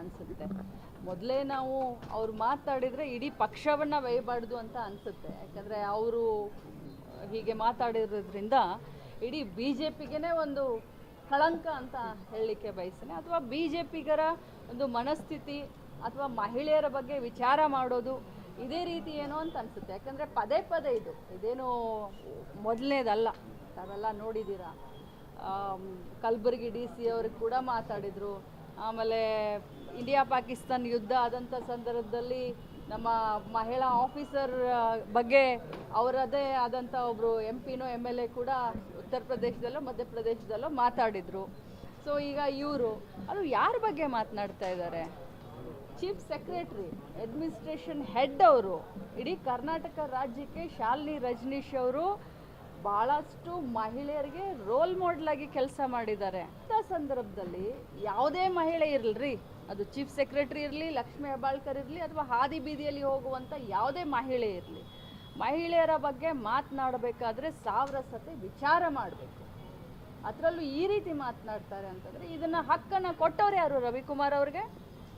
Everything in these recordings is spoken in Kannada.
ಅನಿಸುತ್ತೆ. ಮೊದಲೇ ನಾವು ಅವ್ರು ಮಾತಾಡಿದರೆ ಇಡೀ ಪಕ್ಷವನ್ನು ಬೈಬಾರ್ದು ಅಂತ ಅನಿಸುತ್ತೆ. ಯಾಕಂದ್ರೆ ಅವರು ಹೀಗೆ ಮಾತಾಡಿರೋದ್ರಿಂದ ಇಡೀ ಬಿ ಜೆ ಪಿಗೇ ಒಂದು ಕಳಂಕ ಅಂತ ಹೇಳಲಿಕ್ಕೆ ಬಯಸ್ತೇನೆ. ಅಥವಾ ಬಿ ಜೆ ಪಿಗರ ಒಂದು ಮನಸ್ಥಿತಿ ಅಥವಾ ಮಹಿಳೆಯರ ಬಗ್ಗೆ ವಿಚಾರ ಮಾಡೋದು ಇದೇ ರೀತಿ ಏನೋ ಅಂತ ಅನಿಸುತ್ತೆ. ಯಾಕಂದರೆ ಪದೇ ಪದೇ ಇದು. ಇದೇನು ಮೊದಲನೇದಲ್ಲ. ತಾವೆಲ್ಲ ನೋಡಿದ್ದೀರಾ? ಕಲಬುರಗಿ ಡಿ ಸಿ ಅವರು ಕೂಡ ಮಾತಾಡಿದರು. ಆಮೇಲೆ ಇಂಡಿಯಾ ಪಾಕಿಸ್ತಾನ್ ಯುದ್ಧ ಆದಂಥ ಸಂದರ್ಭದಲ್ಲಿ ನಮ್ಮ ಮಹಿಳಾ ಆಫೀಸರ್ ಬಗ್ಗೆ ಅವರದೇ ಆದಂಥ ಒಬ್ಬರು ಎಂ ಪಿನೋ ಎಂ ಎಲ್ ಎ ಕೂಡ ಉತ್ತರ ಪ್ರದೇಶದಲ್ಲೋ ಮಧ್ಯಪ್ರದೇಶದಲ್ಲೋ ಮಾತಾಡಿದರು. ಸೊ ಈಗ ಇವರು ಅದು ಯಾರ ಬಗ್ಗೆ ಮಾತನಾಡ್ತಾ ಇದ್ದಾರೆ ಚೀಫ್ ಸೆಕ್ರೆಟ್ರಿ ಅಡ್ಮಿನಿಸ್ಟ್ರೇಷನ್ ಹೆಡ್ ಅವರು, ಇಡೀ ಕರ್ನಾಟಕ ರಾಜ್ಯಕ್ಕೆ ಶಾಲಿನಿ ರಜನೀಶ್ ಅವರು ಭಾಳಷ್ಟು ಮಹಿಳೆಯರಿಗೆ ರೋಲ್ ಮಾಡೆಲ್ ಆಗಿ ಕೆಲಸ ಮಾಡಿದ್ದಾರೆ. ಅಂತ ಸಂದರ್ಭದಲ್ಲಿ ಯಾವುದೇ ಮಹಿಳೆ ಇರಲ್ರಿ, ಅದು ಚೀಫ್ ಸೆಕ್ರೆಟರಿ ಇರಲಿ, ಲಕ್ಷ್ಮೀ ಹೆಬ್ಬಾಳ್ಕರ್ ಇರಲಿ ಅಥವಾ ಹಾದಿ ಬೀದಿಯಲ್ಲಿ ಹೋಗುವಂಥ ಯಾವುದೇ ಮಹಿಳೆ ಇರಲಿ, ಮಹಿಳೆಯರ ಬಗ್ಗೆ ಮಾತನಾಡಬೇಕಾದ್ರೆ ಸಾವಿರ ಸತಿ ವಿಚಾರ ಮಾಡಬೇಕು. ಅದರಲ್ಲೂ ಈ ರೀತಿ ಮಾತನಾಡ್ತಾರೆ ಅಂತಂದರೆ ಇದನ್ನು ಹಕ್ಕನ್ನು ಕೊಟ್ಟವ್ರು ಯಾರು? ರವಿಕುಮಾರ್ ಅವ್ರಿಗೆ?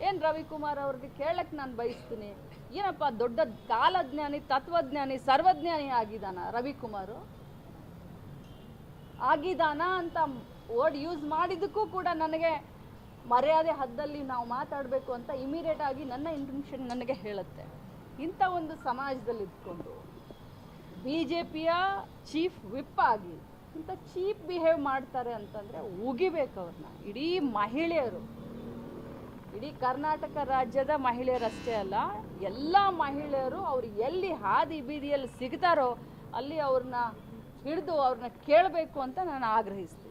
ಏನು ರವಿಕುಮಾರ್ ಅವ್ರಿಗೆ ಕೇಳಕ್ಕೆ ನಾನು ಬಯಸ್ತೀನಿ? ಏನಪ್ಪ ದೊಡ್ಡ ಕಾಲಜ್ಞಾನಿ, ತತ್ವಜ್ಞಾನಿ, ಸರ್ವಜ್ಞಾನಿ ಆಗಿದ್ದಾನ ರವಿಕುಮಾರು? ಆಗಿದಾನ ಅಂತ ವರ್ಡ್ ಯೂಸ್ ಮಾಡಿದ್ದಕ್ಕೂ ಕೂಡ ನನಗೆ ಮರ್ಯಾದೆ ಹದ್ದಲ್ಲಿ ನಾವು ಮಾತಾಡಬೇಕು ಅಂತ ಇಮಿಡಿಯೇಟ್ ಆಗಿ ನನ್ನ ಇಂಟೆನ್ಷನ್ ನನಗೆ ಹೇಳುತ್ತೆ. ಇಂಥ ಒಂದು ಸಮಾಜದಲ್ಲಿ ಇದ್ಕೊಂಡು ಬಿ ಜೆ ಪಿಯ ಚೀಫ್ ವಿಪ್ ಆಗಿ ಇಂಥ ಚೀಪ್ ಬಿಹೇವ್ ಮಾಡ್ತಾರೆ ಅಂತಂದರೆ ಉಗಿಬೇಕು ಅವ್ರನ್ನ ಇಡೀ ಮಹಿಳೆಯರು, ಇಡೀ ಕರ್ನಾಟಕ ರಾಜ್ಯದ ಮಹಿಳೆಯರಷ್ಟೇ ಅಲ್ಲ, ಎಲ್ಲ ಮಹಿಳೆಯರು ಅವ್ರು ಎಲ್ಲಿ ಹಾದಿ ಬೀದಿಯಲ್ಲಿ ಸಿಗ್ತಾರೋ ಅಲ್ಲಿ ಅವ್ರನ್ನ ಹಿಡಿದು ಅವ್ರನ್ನ ಕೇಳಬೇಕು ಅಂತ ನಾನು ಆಗ್ರಹಿಸ್ತೀನಿ.